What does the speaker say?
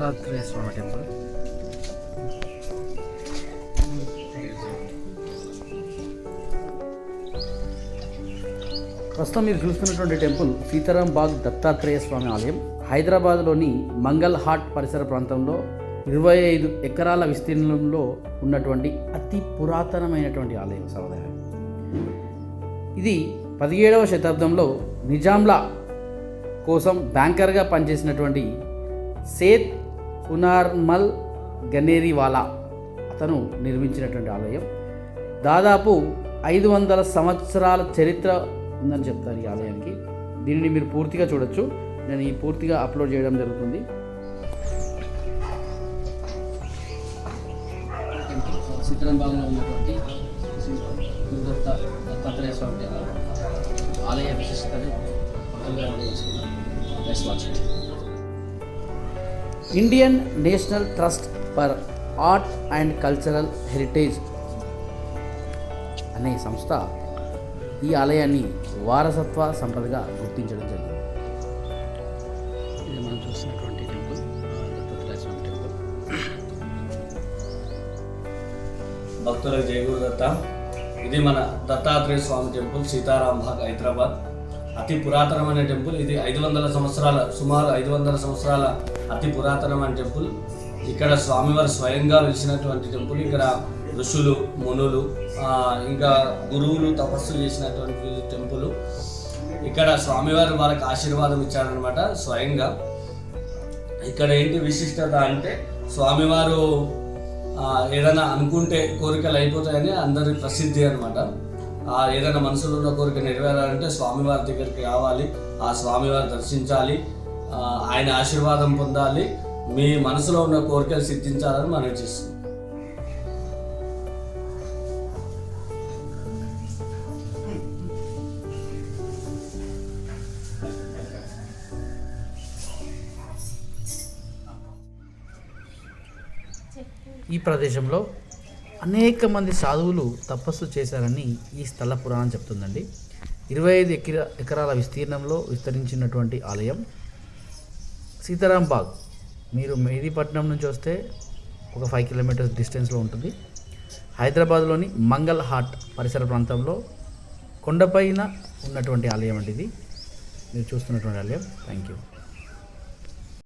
దత్తాత్రేయ స్వామి temple. ప్రస్తుతం మీరు చూస్తున్నటువంటి టెంపుల్ సీతారాం బాగ్ దత్తాత్రేయ స్వామి ఆలయం. హైదరాబాద్లోని మంగల్ హాట్ పరిసర ప్రాంతంలో ఇరవై ఐదు ఎకరాల విస్తీర్ణంలో ఉన్నటువంటి అతి పురాతనమైనటువంటి ఆలయం సహోదరు ఇది పదిహేడవ శతాబ్దంలో నిజాంల కోసం బ్యాంకర్గా పనిచేసినటువంటి సేత్ కునార్మల్ గనేరివాలా. అతను నిర్మించినటువంటి ఆలయం. దాదాపు ఐదు వందల సంవత్సరాల చరిత్ర ఉందని చెప్తారు ఈ ఆలయానికి. దీనిని మీరు పూర్తిగా చూడొచ్చు. నేను ఈ పూర్తిగా అప్లోడ్ చేయడం జరుగుతుంది. సిద్ధరంబాగ్లో ఉన్నటువంటి దత్త దత్తాత్రేయ స్వామి ఆలయ విశిష్టతను Indian National Trust for Art and Cultural Heritage అనే సంస్థ ఈ ఆలయాన్ని వారసత్వ సంపదగా గుర్తించడం జరిగింది. ఇది మనం చూస్తున్నటువంటి టెంపుల్ దత్తాత్రేయ స్వామి టెంపుల్. భక్తులకు జై గురు దత్త. ఇది మన దత్తాత్రేయ స్వామి టెంపుల్ సీతారాం భాగ్ హైదరాబాద్. అతి పురాతనమైన టెంపుల్. ఇది ఐదు వందల సంవత్సరాల సుమారు ఐదు వందల సంవత్సరాల అతి పురాతనమైన టెంపుల్. ఇక్కడ స్వామివారు స్వయంగా వెలిసినటువంటి టెంపుల్. ఇక్కడ ఋషులు మునులు ఇంకా గురువులు తపస్సు చేసినటువంటి టెంపుల్. ఇక్కడ స్వామివారు వాళ్ళకి ఆశీర్వాదం ఇచ్చారనమాట స్వయంగా. ఇక్కడ ఏంటి విశిష్టత అంటే స్వామివారు ఏదైనా అనుకుంటే కోరికలు అయిపోతాయని అందరి ప్రసిద్ధి అనమాట ఏదైనా మనసులో ఉన్న కోరిక నెరవేరాలంటే స్వామివారి దగ్గరికి రావాలి. ఆ స్వామివారి దర్శించాలి. ఆయన ఆశీర్వాదం పొందాలి. మీ మనసులో ఉన్న కోరికలు సిద్ధించాలని మనం చేస్తుంది. ఈ ప్రదేశంలో అనేక మంది సాధువులు తపస్సు చేశారని ఈ స్థల పురాణం చెప్తుందండి. ఇరవై ఐదు ఎకరా ఎకరాల విస్తీర్ణంలో విస్తరించినటువంటి ఆలయం సీతారాం బాగ్ మీరు మెహదీపట్నం నుంచి వస్తే ఒక ఫైవ్ కిలోమీటర్స్ డిస్టెన్స్లో ఉంటుంది. హైదరాబాద్లోని మంగల్ హాట్ పరిసర ప్రాంతంలో కొండపైన ఉన్నటువంటి ఆలయం అండి ఇది. మీరు చూస్తున్నటువంటి ఆలయం. Thank you